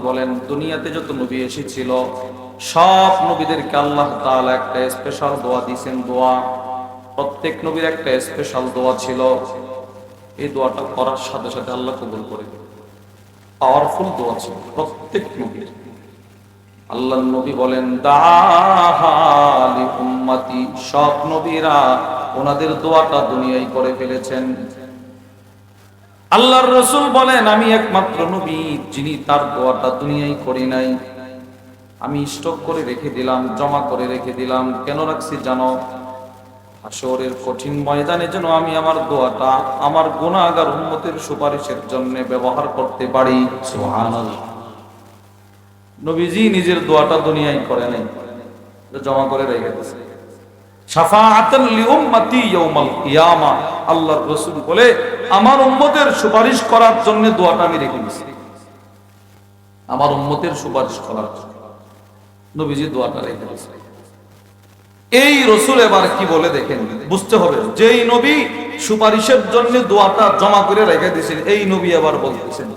বলেন, দুনিয়াতে যত এসেছিল, সব আল্লাহ একটা স্পেশাল দোয়া দিয়েছেন, দোয়া। প্রত্যেক নবীর একটা স্পেশাল দোয়া ছিল। এই দোয়াটা করার সাথে সাথে আল্লাহ কবুল করে পাওয়ারফুল দোয়া ছিল, প্রত্যেক নবীর। আল্লাহ নবী বলেন দাহালি উম্মতি, সব নবীরা ওনাদের দোয়াটা দুনিয়ায় করে ফেলেছেন। আল্লাহর রসুল বলেন, আমি একমাত্র নবী যিনি তার দোয়াটা দুনিয়ায় করি নাই। আমি স্টক করে রেখে দিলাম, জমা করে রেখে দিলাম। কেন রাখছি জানো? হাসরের কঠিন ময়দানে যেন আমি আমার দোয়াটা আমার গুণাগার উন্মতের সুপারিশের জন্য ব্যবহার করতে পারি। নবীজি নিজের দোয়াটা দুনিয়ায় করে নাই, জমা করে রেখে দিয়েছে আমার উম্মতের সুপারিশ করার জন্য দোয়াটা আমি রেখে দিয়েছি আমার উম্মতের সুপারিশ করার জন্য। নবীজি দোয়াটা রেখে এই রসুল এবার কি বলে দেখেন? বুঝতে হবে নবী সুপারিশের জন্য দোয়াটা জমা করে রেখে দিয়েছেন, এই নবী এবার বলতেছেন,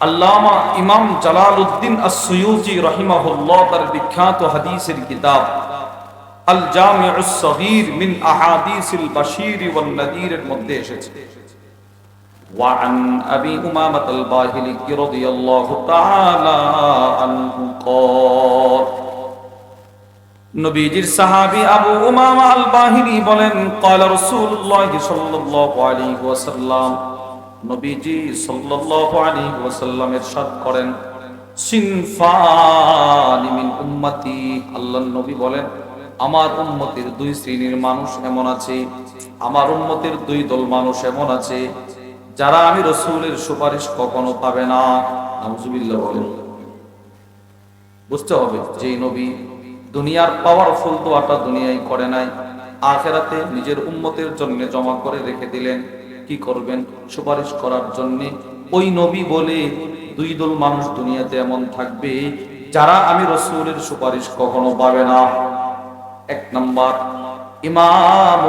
আল্লামা ইমাম জালালউদ্দিন আস-সুয়ুতি রাহিমাহুল্লাহ তার বিখ্যাত হাদিসের কিতাব আল জামিউস সগীর মিন আহাদিসিল বাশীর ওয়ান নাযীরের মধ্যে এসেছে وعن أبي أمامة الباهلي رضي الله تعالى عنه قال নবীজির সাহাবী আবু উমামা আল বাহিনী বলেন قال رسول الله صلى الله عليه وسلم নবীজি সাল্লাল্লাহু আলাইহি ওয়াসাল্লাম ইরশাদ করেন সিনফানি মিন উম্মতি আল্লাহর নবী বলেন আমার উন্মতির দুই শ্রেণির মানুষ এমন আছে, আমার উম্মতের দুই দল মানুষ এমন আছে, যারা আমি রসুলের সুপারিশ কখনো পাবে না। বুঝতে হবে, যে নবী দুনিয়ার পাওয়ারফুল দোয়াটা দুনিয়ায় করে নাই, আখেরাতে নিজের উম্মতের জন্য জমা করে রেখে দিলেন। কি করবেন? সুপারিশ করার জন্য ওই নবী বলে দুই দল মানুষ দুনিয়াতে এমন থাকবে, যারা আমি রসুলের সুপারিশ কখনো পাবে না। এক নাম্বার। ইমাম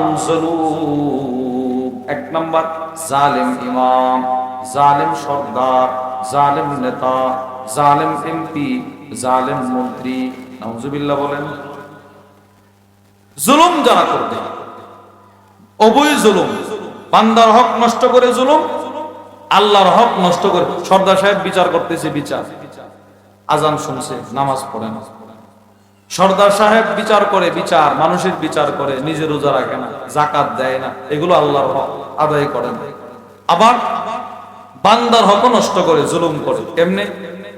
এক নাম্বার। জালেম ইমাম। জালেম সর্দার। জালেম নেতা। জালেম এমপি। জালেম মন্ত্রী। নাউজুবিল্লাহ বলেন, জুলুম যারা করবে অবৈ জুলুম, বান্দার হক নষ্ট করে জুলুম, আল্লাহর হক নষ্ট করে, সর্দার সাহেব বিচার করতেছে বিচার। আজান শুনছে, নামাজ পড়ে না সর্দার সাহেব বিচার করে বিচার, মানুষের বিচার করে, নিজে রোজা রাখে না, জাকাত দেয় না, এগুলো আল্লাহর হক, আদায় করে না। আবার বান্দার হক নষ্ট করে, জুলুম করে। এমনি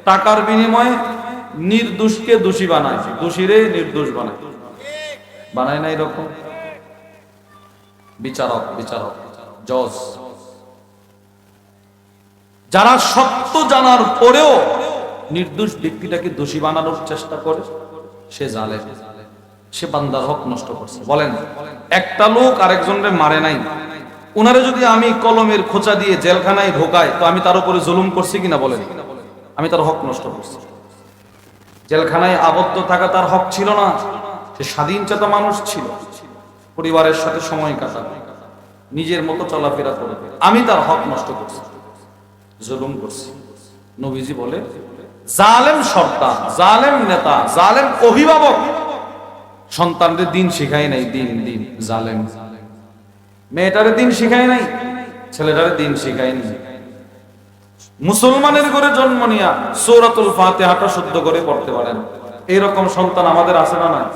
টাকার বিনিময়ে নির্দোষকে দোষী বানায়, দোষীরে নির্দোষ বানায়। বানায় না এরকম? বিচারক বিচারক, জজ। যারা সত্য জানার পরেও নির্দোষ ব্যক্তিটাকে দোষী বানানোর চেষ্টা করে সে জালে, সে বান্দার হক নষ্ট করছে। বলেন, একটা লোক আরেকজনের মারে নাই। উনারে যদি আমি কলমের খোঁচা দিয়ে জেলখানায় ঢোকাই, তো আমি তার উপরে জুলুম করছি কিনা বলেন? আমি তার হক নষ্ট করছি। জেলখানায় আবদ্ধ থাকা তার হক ছিল না। সে স্বাধীন চেতা মানুষ ছিল। পরিবারের সাথে সময় কাটাবে। নিজের মতো চলাফেরা করে আমি তার হক নষ্ট করছি। জুলুম করছি। নবীজি বলে জালেম সর্দার জালেম নেতা, জালেম অভিভাবক। সন্তানদের দিন শিখাই নাই, দিন দিন, জালেম। মেয়েটারে দিন শিখাই নাই, ছেলেটারে দিন শিখাই নাই। মুসলমানের ঘরে জন্ম নিয়া সৌরাতুল ফাতেহাটা শুদ্ধ করে পড়তে পারেন। এইরকম সন্তান আমাদের আছে না নাই?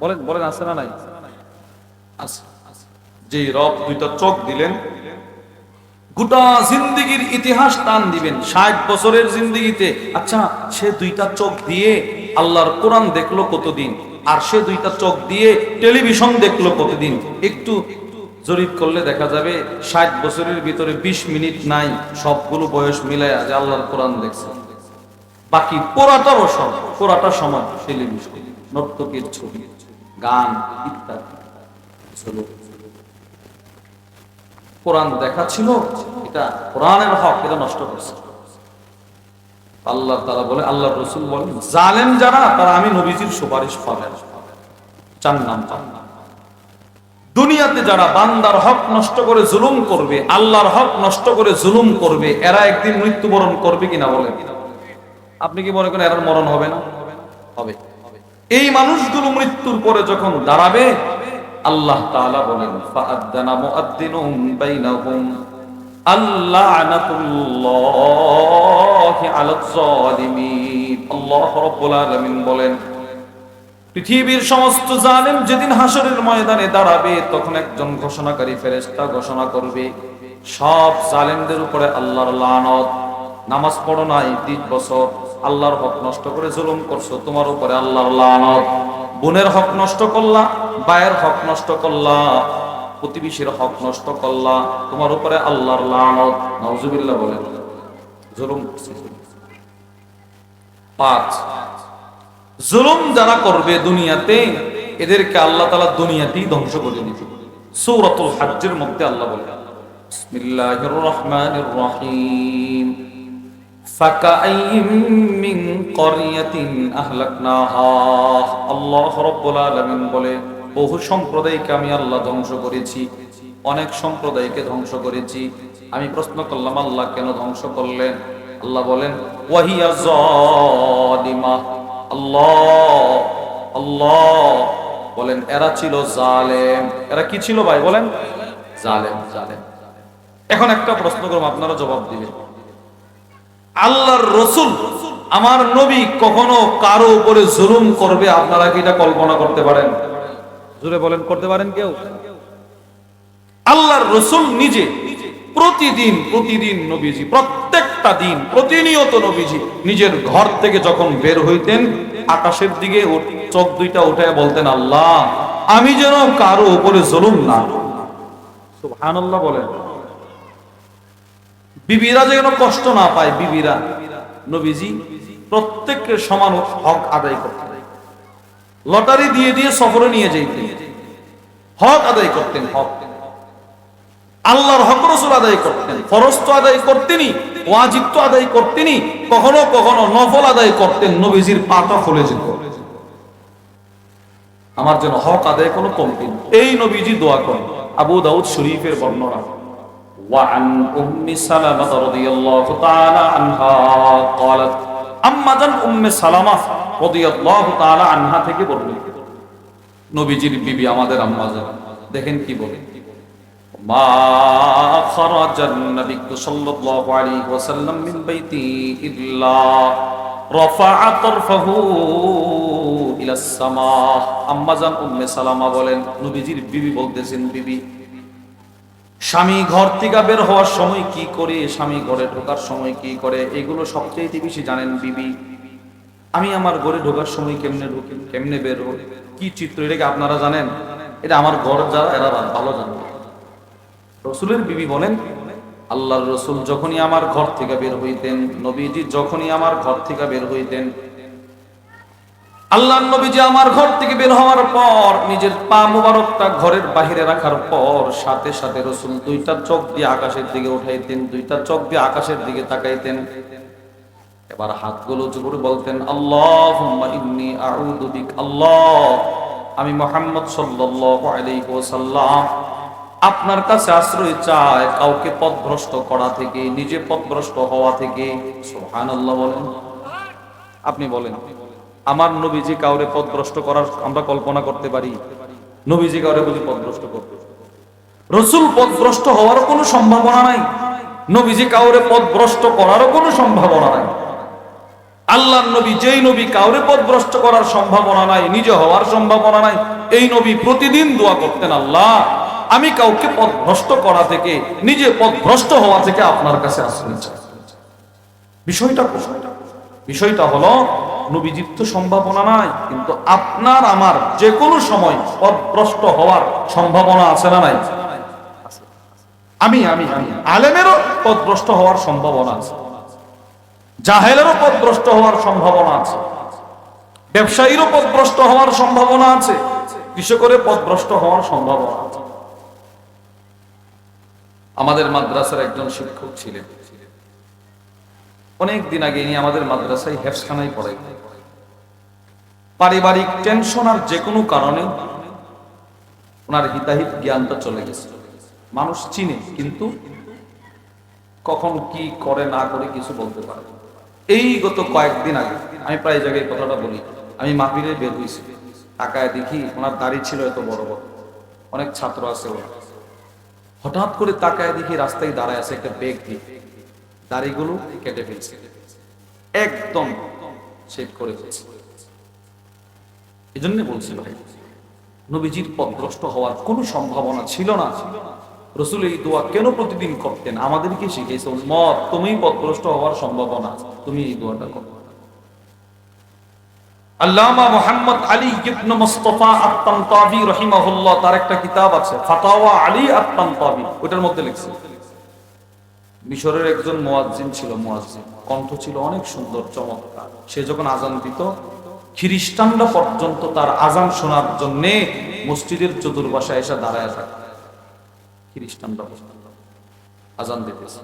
বলেন বলেন, আছে না নাই? আছে যে রব দুইটা চোখ দিলেন গোটা জিন্দিগির ইতিহাস টান দিবেন। ষাট বছরের জিন্দিগিতে আচ্ছা সে দুইটা চোখ দিয়ে আল্লাহর কোরআন দেখল কতদিন? আর সে দুইটা চোখ দিয়ে টেলিভিশন দেখল কতদিন? একটু জরিপ করলে দেখা যাবে, ষাট বছরের ভিতরে ২০ মিনিট নাই, সবগুলো বয়স মিলায় যে আল্লাহর কোরআন দেখছে। বাকি পুরাটা বছর পুরাটা সময় টেলিভিশন, নর্তকীর ছবি, গান, ইত্যাদি। কোরআন দেখা ছিল এটা কোরআনের হক, এটা নষ্ট করছে। আল্লাহ তারা বলে, আল্লাহ রসুল বলেন, জালেম যারা, তারা আমি নবীজির সুপারিশ পাবেন। চার নাম দুনিয়াতে যারা বান্দার হক নষ্ট করে জুলুম করবে, আল্লাহর হক নষ্ট করে জুলুম করবে, এরা একদিন মৃত্যুবরণ করবে কিনা বলে আপনি কি মনে করেন এরার মরণ হবে না? হবে। এই মানুষগুলো মৃত্যুর পরে যখন দাঁড়াবে আল্লাহ তাআলা বলেন আল্লাহ বলেন, পৃথিবীর সমস্ত যেদিন ময়দানে দাঁড়াবে, তখন একজন ফেরেশতা ঘোষণা করবে, সব উপরে আল্লাহর লানত। নামাজ পড়ো নাই, তিন বছর, আল্লাহর হক নষ্ট করে জুলুম করছ, তোমার উপরে আল্লাহর লানত। বোনের হক নষ্ট করলা, বায়ের হক নষ্ট করলা, প্রতিবেশীর হক নষ্ট করলা, তোমার উপরে আল্লাহর লানত। নাউজুবিল্লাহ বলেন। জুলুম। পাঁচ, জুলুম যারা করবে দুনিয়াতে, এদেরকে আল্লাহ তালা দুনিয়াতেই ধ্বংস করে দিবে। সৌরতুল হাজ্জের মধ্যে আল্লাহ বলে বিসমিল্লাহির রহিম। আল্লাহ রাব্বুল আলামিন বলে, বহু সম্প্রদায়কে আমি আল্লাহ ধ্বংস করেছি, অনেক সম্প্রদায়কে ধ্বংস করেছি। আমি প্রশ্ন করলাম, আল্লাহ কেন ধ্বংস করলেন? আল্লাহ বলেন, ওয়াহিয়া জালিমা। আল্লাহ আল্লাহ। বলেন, এরা ছিল জালেম। এরা কি ছিল ভাই, বলেন? জালেম জালেম। এখন একটা প্রশ্ন করব আপনারা জবাব দিবেন। আল্লাহর রসুল আমার নবী কখনো কারও উপরে জুলুম করবে আপনারা কি এটা কল্পনা করতে পারেন? জুড়ে বলেন, করতে পারেন কেউ? আল্লাহর রসুল নিজে প্রতিদিন প্রতিদিন নবীজি, প্রত্যেকটা দিন প্রতিনিয়ত নবীজি নিজের ঘর থেকে যখন বের হইতেন, আকাশের দিকে চোখ দুইটা উঠে বলতেন, আল্লাহ, আমি যেন কারও উপরে জুলুম না সুবহানাল্লাহ বলেন। বিবিরা যেন কষ্ট না পায়, বিবিরা। নবীজি প্রত্যেকের সমান হক আদায় করতেন। লটারি দিয়ে দিয়ে সফরে নিয়ে যেতেন হক আদায় করতেন, হক। আল্লাহর হক রসুল আদায় করতেন, ফরজ তো আদায় করতেনই, ওয়াজিব তো আদায় করতেনই, কখনো কখনো নফল আদায় করতেন, নবীজির পাটা খুলে যেত। আমার জন্য হক আদায় কোনো কমতি এই নবীজি দোয়া করেন, আবু দাউদ শরীফের বর্ণনা। وعن أم سلمة رضي الله تعالى عنها قالت أما جن أم سلمة رضي الله تعالى عنها থেকে বললেন নবীজির বিবি আমাদের আম্মা জান দেখেন কি বলে মা خرج النبي صلى الله عليه وسلم من بيته إلا رفع طرفه إلى السماء আম্মা জান উম্মে সালামা বলেন নবীজির বিবি বলতেছেন বিবি স্বামী ঘর থেকে বের হওয়ার সময় কি করে, স্বামী ঘরে ঢোকার সময় কি করে, এগুলো সবচেয়ে বেশি জানেন বিবি। আমি আমার ঘরে ঢোকার সময় কেমনে ঢুকি, কেমনে বের হই কি চিত্র এটাকে আপনারা জানেন? এটা আমার ঘর যারা, এরা ভালো জানে। রসুলের বিবি বলেন, আল্লাহর রসুল যখনই আমার ঘর থেকে বের হইতেন, নবীজি যখনই আমার ঘর থেকে বের হইতেন আল্লাহ নবীজি আমার ঘর থেকে বের হওয়ার পর, নিজের পা মুবারকটা ঘরের বাহিরে রাখার পর, সাথে সাথে রসুল দুইটা চোখ দিয়ে আকাশের দিকে উঠাইতেন, দুইটা চোখ দিয়ে আকাশের দিকে তাকাইতেন। এবার হাতগুলো উঁচু করে বলতেন আল্লাহ ইন্নি আউযু বিক আল্লাহ, আমি মোহাম্মদ সাল্লাল্লাহু আলাইহি ওয়াসাল্লাম, আপনার কাছে আশ্রয় চাই কাউকে পথভ্রষ্ট করা থেকে, নিজে পথভ্রষ্ট হওয়া থেকে। সুবহানাল্লাহ বলেন। আপনি বলেন। আমার নবীজি কাউরে পথভ্রষ্ট করার আমরা কল্পনা করতে পারি। নবীজি কাউরে বুঝি পথভ্রষ্ট করতে রসুল পথভ্রষ্ট হওয়ার কোনো সম্ভাবনা নাই। নবীজি কাউরে পথভ্রষ্ট করারও কোনো সম্ভাবনা নাই। আল্লাহ নবী যেই নবী কাউরে পথভ্রষ্ট করার সম্ভাবনা নাই, নিজে হওয়ার সম্ভাবনা নাই, এই নবী প্রতিদিন দোয়া করতেন, আল্লাহ, আমি কাউকে পথভ্রষ্ট করা থেকে, নিজে পথভ্রষ্ট হওয়া থেকে আপনার কাছে আশ্রয় চাই। বিষয়টা বিষয়টা হলো নবীজির তো সম্ভাবনা নাই, কিন্তু আপনার, আমার যে কোনো সময় পথভ্রষ্ট হওয়ার সম্ভাবনা আছে না নাই? আমি আমি আমি। আলেমেরও পথভ্রষ্ট হওয়ার সম্ভাবনা আছে। জাহেলেরও পথভ্রষ্ট হওয়ার সম্ভাবনা আছে। ব্যবসায়ীরও পথভ্রষ্ট হওয়ার সম্ভাবনা আছে। কৃষকের পথভ্রষ্ট হওয়ার সম্ভাবনা আছে। আমাদের মাদ্রাসার একজন শিক্ষক ছিলেন। অনেক দিন আগে ইনি আমাদের মাদ্রাসায় হেফসখানায় পড়াই পারিবারিক টেনশন আর যে কোনো কারণে ওনার হিতাহিত জ্ঞানটা চলে গেছে। মানুষ চিনে, কিন্তু কখন কি করে, না করে কিছু বলতে পারে এই গত কয়েকদিন আগে, আমি প্রায় জায়গায় কথাটা বলি, আমি মাহবিরে বের হয়েছি। তাকায় দেখি ওনার দাড়ি ছিল এত বড় বড়। অনেক ছাত্র আছে ওরা। হঠাৎ করে তাকায় দেখি রাস্তায় দাঁড়ায় আছে একটা বেগ দিয়ে। দাড়িগুলো কেটে ফেলছে। একদম শেভ করে ফেলছে। এই জন্য বলছি ভাই, নবীজির পথভ্রষ্ট হওয়ার কোনো সম্ভাবনা ছিল না। রসুল এই দোয়া কেন প্রতিদিন করতেন? আমাদেরকে শিখেছে মত তুমি পথভ্রষ্ট হওয়ার সম্ভাবনা তুমি এই দোয়াটা করো। আল্লামা মোহাম্মদ আলী মুস্তাফা তার একটা কিতাব আছে, ফাতাওয়া আলী আত-তানতাবি ওটার মধ্যে লিখছে। মিশরের একজন মুয়াজ্জিন ছিল, মুয়াজ্জিন। কণ্ঠ ছিল অনেক সুন্দর, চমৎকার। সে যখন আজান দিত খ্রিস্টানরা পর্যন্ত তার আজান শোনার জন্য মসজিদের চতুর্পাশে এসে দাঁড়ায় থাকে। খ্রিস্টানরা আজান দিতেছে।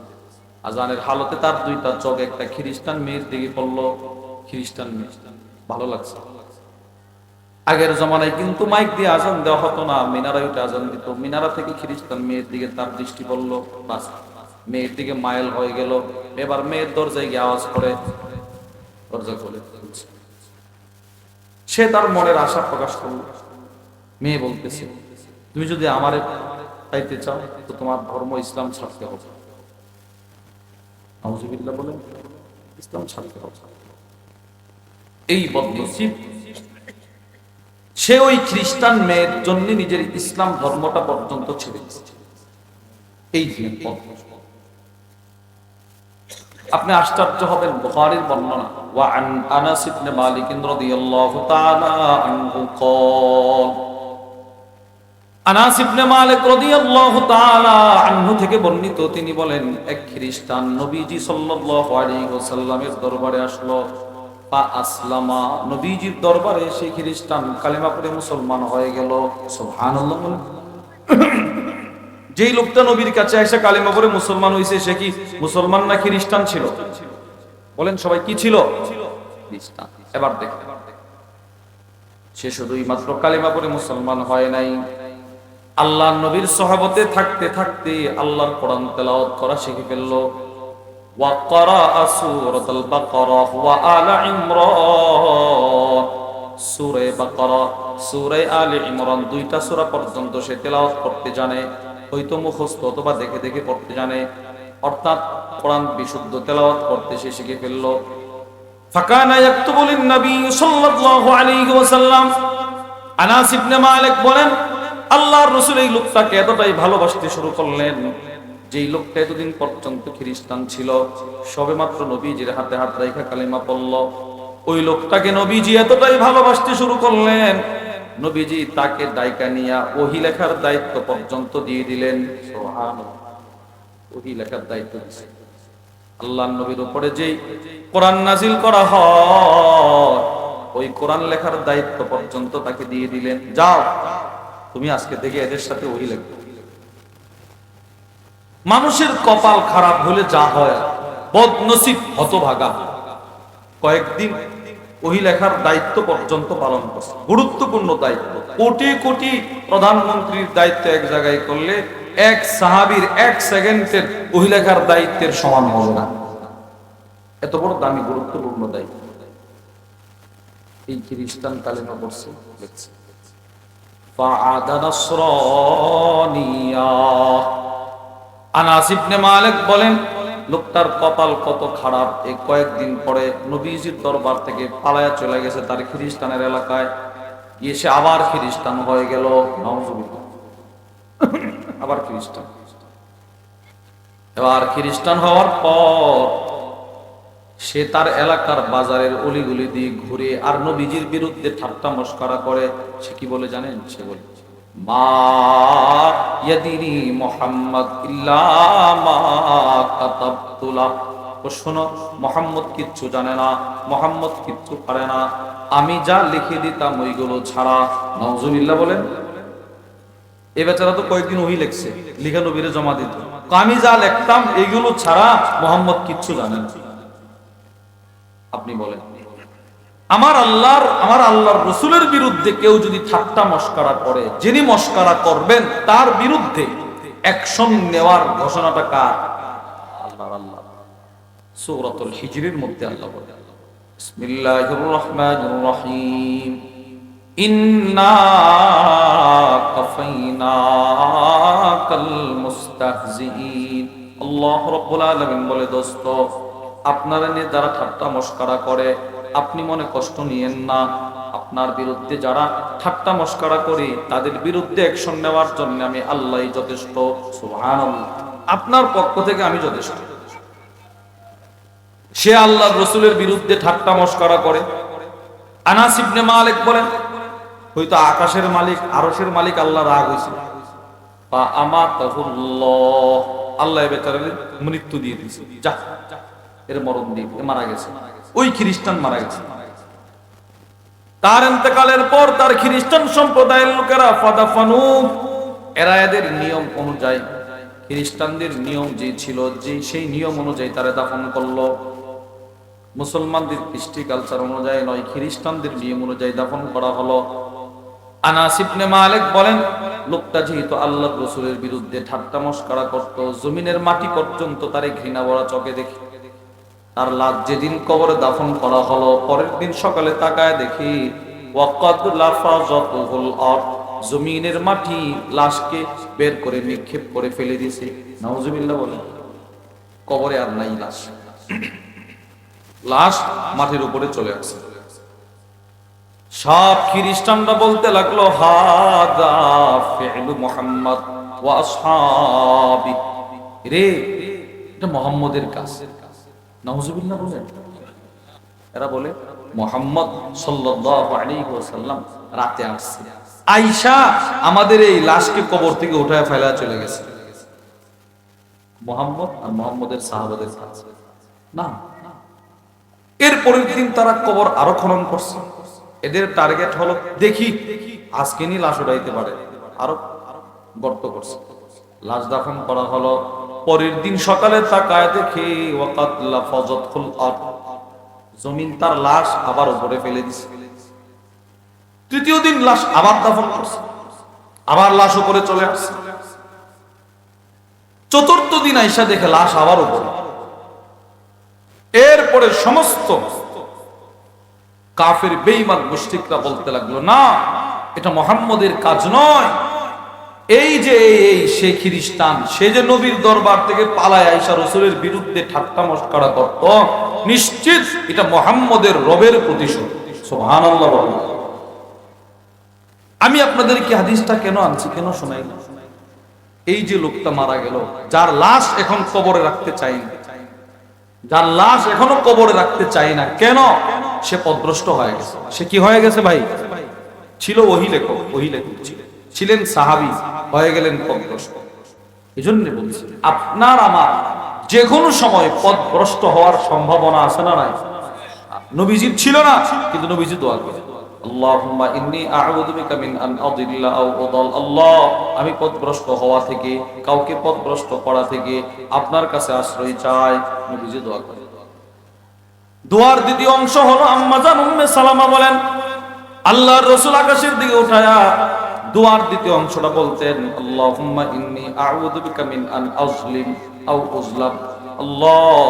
আজানের হালতে তার দুইটা চোখ, একটা খ্রিস্টান মেয়ের দিকে পড়ল, খ্রিস্টান মেয়ে ভালো লাগছে। আগের জমানায় কিন্তু মাইক দিয়ে আজান দেওয়া হতো না মিনারা ওইটা আজান দিত। মিনারা থেকে খ্রিস্টান মেয়ের দিকে তার দৃষ্টি পড়ল, বাস। মেয়ের দিকে মাইল হয়ে গেল। এবার মেয়ের দরজায় গিয়ে আওয়াজ করে, দরজা খুলে। সে তার মনের আশা প্রকাশ করল। মেয়ে বলতেছে, তুমি যদি আমার পাইতে চাও, তো তোমার ধর্ম ইসলাম ছাড়তে হবে। নাউজুবিল্লাহ বলেন, ইসলাম ছাড়তে হবে। এই বদনসিব, সে ওই খ্রিস্টান মেয়ের জন্য নিজের ইসলাম ধর্মটা পর্যন্ত ছেড়ে দিয়েছে। এই যে। আপনি আশ্চর্য হবেন বুখারীর বর্ণনা ওয়া আন আনাস ইবনে মালিক রাদিয়াল্লাহু তাআলা আনহু قال আনাস ইবনে মালিক রাদিয়াল্লাহু তাআলা আনহু থেকে বর্ণিত তিনি বলেন এক খ্রিস্টান নবীজি সাল্লাল্লাহু আলাইহি ওয়াসাল্লামের দরবারে আসলো পা আসলামা নবীজির দরবারে সেই খ্রিস্টান কালিমা পড়ে মুসলমান হয়ে গেল সুবহানাল্লাহ বলেন। যেই লোকটা নবীর কাছে এসে কালিমা পড়ে মুসলমান হয়েছে সে কি মুসলমান না খ্রিস্টান ছিল বলেন সবাই কি ছিল খ্রিস্টান এবার দেখ সে শুধুই মাত্র কালিমা পড়ে মুসলমান হয় নাই আল্লাহ নবীর সহাবতে থাকতে থাকতে আল্লাহর কোরআন তেলাওয়াত করা শিখে ফেললো وقرأ سورة البقرة وآل عمران সূরা বাকারা সূরা আলে ইমরান দুইটা সূরা পর্যন্ত সে তেলাওয়াত করতে জানে হয়তো মুখস্থ অথবা দেখে দেখে পড়তে জানে। অর্থাৎ কোরআন বিশুদ্ধ তেলাওয়াত করতে সে শিখে ফেলল। ফাকানা ইয়াকতুবু লিন-নবী সাল্লাল্লাহু আলাইহি ওয়াসাল্লাম। আনাস ইবনে মালিক বলেন, আল্লাহর রাসূল এই লোকটাকে এতটাই ভালোবাসতে শুরু করলেন, যেই লোকটা এতদিন পর্যন্ত খ্রিস্টান ছিল। সবেমাত্র নবীজির হাতে হাত রেখা কালিমা পড়ল। ওই লোকটাকে নবীজি এতটাই ভালোবাসতে শুরু করলেন নবীজি তাকে দায়িকা নিয়া ওহি লেখার দায়িত্ব পর্যন্ত দিয়ে দিলেন। ওহি লেখার দায়িত্ব দিছে। আল্লাহ নবীর উপরে যেই কোরআন নাজিল করা হয়, ওই কোরআন লেখার দায়িত্ব পর্যন্ত তাকে দিয়ে দিলেন। যাও, তুমি আজকে থেকে এদের সাথে ওই লেখো। মানুষের কপাল খারাপ হলে যা হয়, বদনসিব হতভাগা কয়েকদিন ওই লেখার দায়িত্ব পর্যন্ত পালন করছে। গুরুত্বপূর্ণ দায়িত্ব। কোটি কোটি প্রধানমন্ত্রীর দায়িত্ব এক জায়গায় করলে এক সাহাবির এক সেকেন্ডের ওই লেখার দায়িত্বের সমান হবে না। এত বড় দামি, গুরুত্বপূর্ণ দায়িত্ব। এই খ্রিস্টান কালেমা করছে? মালিক বলেন লোকটার কপাল কত খারাপ। এই কয়েকদিন পরে নবীজির দরবার থেকে পালায়া চলে গেছে তার খ্রিস্টানের এলাকায়। গিয়ে সে আবার খ্রিস্টান হয়ে গেল। আবার খ্রিস্টান। এবার খ্রিস্টান হওয়ার পর সে তার এলাকার বাজারের অলিগুলি দিয়ে ঘুরে আর নবীজির বিরুদ্ধে ঠাট্টা মস্করা করে। সে কি বলে জানেন? সে বলে আমি যা লিখে দিতাম ওইগুলো ছাড়া। নজরুল্লাহ বলেন, এ বেচারা তো কয়েকদিন ওই লেখছে, লিখা নবীরে জমা দিত। আমি যা লিখতাম এইগুলো ছাড়া মোহাম্মদ কিচ্ছু জানেন আপনি বলেন। আমার আল্লাহর আমার আল্লাহর রসুলের বিরুদ্ধে কেউ যদি ঠাট্টা মস্কারা করে, যিনি মস্কারা করবেন, তার বিরুদ্ধে অ্যাকশন নেওয়ার ঘোষণাটা কার? আল্লাহর আল্লাহ। মধ্যে আল্লাহ ইন্না আল্লাহ বলে আপনারা নিয়ে যারা ঠাট্টা মস্কারা করে আপনি মনে কষ্ট নিয়েন না। আপনার বিরুদ্ধে যারা ঠাট্টা মস্কারা করে, তাদের বিরুদ্ধে অ্যাকশন নেওয়ার জন্য আমি আল্লাহই যথেষ্ট আপনার পক্ষ থেকে আমি যথেষ্ট। সে আল্লাহ রসুলের বিরুদ্ধে ঠাট্টা মস্করা করে। আনাস ইবনে মালিক বলেন, হয়তো আকাশের মালিক, আরশের মালিক আল্লাহ রাগ হয়েছিল। বা আমা আল্লাহ বেচারে মৃত্যু দিয়ে দিয়েছে। যা, এর মরণ দিয়ে মারা গেছে। ওই খ্রিস্টান মারা গেছে। তার ইন্তেকালের পর তার খ্রিস্টান সম্প্রদায়ের লোকেরা ফাদাফানু, এরা এদের নিয়ম অনুযায়ী, খ্রিস্টানদের নিয়ম যে ছিল, যে সেই নিয়ম অনুযায়ী তারা দাফন করল। মুসলমানদের কৃষ্টি কালচার অনুযায়ী নয়, খ্রিস্টানদের নিয়ম অনুযায়ী দাফন করা হলো। আনাস ইবনে মালিক বলেন, লোকটা যেহেতু আল্লাহ রসুলের বিরুদ্ধে ঠাট্টা মস্করা করত, জমিনের মাটি পর্যন্ত তারে ঘৃণা ভরা চোখে দেখি। তার লাশ যেদিন কবরে দাফন করা হলো, পরের দিন সকালে তাকায় দেখি জমিনের মাটি লাশকে বের করে নিক্ষেপ করে ফেলে দিয়েছে। বলে কবরে আর নাই লাশ। লাশ মাটির উপরে চলে আসে সব খ্রিস্টানরা বলতে লাগল, হাদা রে, এটা মুহাম্মদের কাজ। এরা বলে, মোহাম্মদ রাতে আসছে। আমাদের এই লাশকে কবর থেকে উঠায় ফেলা চলে গেছে। মোহাম্মদ আর মোহাম্মদের সাহাবাদের কাছে না। এর পরের দিন তারা কবর আরও খনন করছে। এদের টার্গেট হলো, দেখি, আজকে নি লাশ উঠাইতে পারে। আরও গর্ত করছে। লাশ দাফন করা হলো পরের দিন সকালে তাকায় দেখে জমিন তার লাশ আবার উপরে ফেলে দিছে। তৃতীয় দিন লাশ আবার দাফন করছে, আবার লাশ উপরে চলে আসছে। চতুর্থ দিন আইসা দেখে লাশ আবার উপরে। এরপরে সমস্ত কাফের বেঈমান মুশরিকরা বলতে লাগল, না, এটা মোহাম্মদের কাজ নয়। এই যে এই সে খ্রিস্টান, সে যে নবীর দরবার থেকে পালায় আইসা রসুলের বিরুদ্ধে ঠাট্টা মস্করা করত, নিশ্চিত এটা মোহাম্মদের রবের প্রতিশোধ। বলেন। আমি আপনাদেরকে হাদিসটা কেন আনছি, কেন শোনাই না? এই যে লোকটা মারা গেল, যার লাশ এখন কবরে রাখতে চাই না যার লাশ এখনও কবরে রাখতে চাই না, কেন? সে পদভ্রষ্ট হয়ে গেছে। সে কি হয়ে গেছে ভাই? ছিল ওহি লেখক ওহি লেখক ছিলেন সাহাবি। হয়ে গেলেন পদভ্রষ্ট এই জন্য বলছি, আপনার আমার যে কোনো সময় পদভ্রষ্ট হওয়ার সম্ভাবনা আছে না নাই? নবীজির ছিল না, কিন্তু নবীজি দোয়া করে আমি পথভ্রষ্ট হওয়া থেকে, কাউকে পথভ্রষ্ট করা থেকে আপনার কাছে আশ্রয় চাই, নবীজি দোয়া করে দোয়ার দ্বিতীয় অংশ হলো আম্মাজান উম্মে সালামা বলেন, আল্লাহর রসুল আকাশের দিকে উঠায়া দোয়ার দ্বিতীয় অংশটা বলতেন, আল্লাহুম্মা ইন্নী আউযু বিকা মিন আন আও আল্লাহ,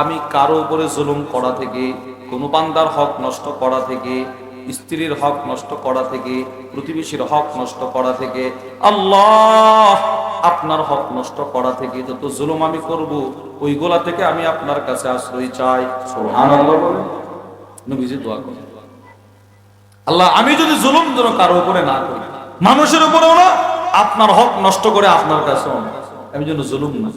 আমি কারও উপরে জুলুম করা থেকে, কোন বান্দার হক নষ্ট করা থেকে, স্ত্রীর হক নষ্ট করা থেকে, প্রতিবেশীর হক নষ্ট করা থেকে, আল্লাহ, আপনার হক নষ্ট করা থেকে যত জুলুম আমি করব, ওইগুলা থেকে আমি আপনার কাছে আশ্রয় চাই। নবীজি দোয়া করেন। আল্লাহ, আমি যদি জুলুম যেন কারও উপরে না করি মানুষের উপরেও না আপনার হক নষ্ট করে আপনার কাছে আমি যেন জুলুম না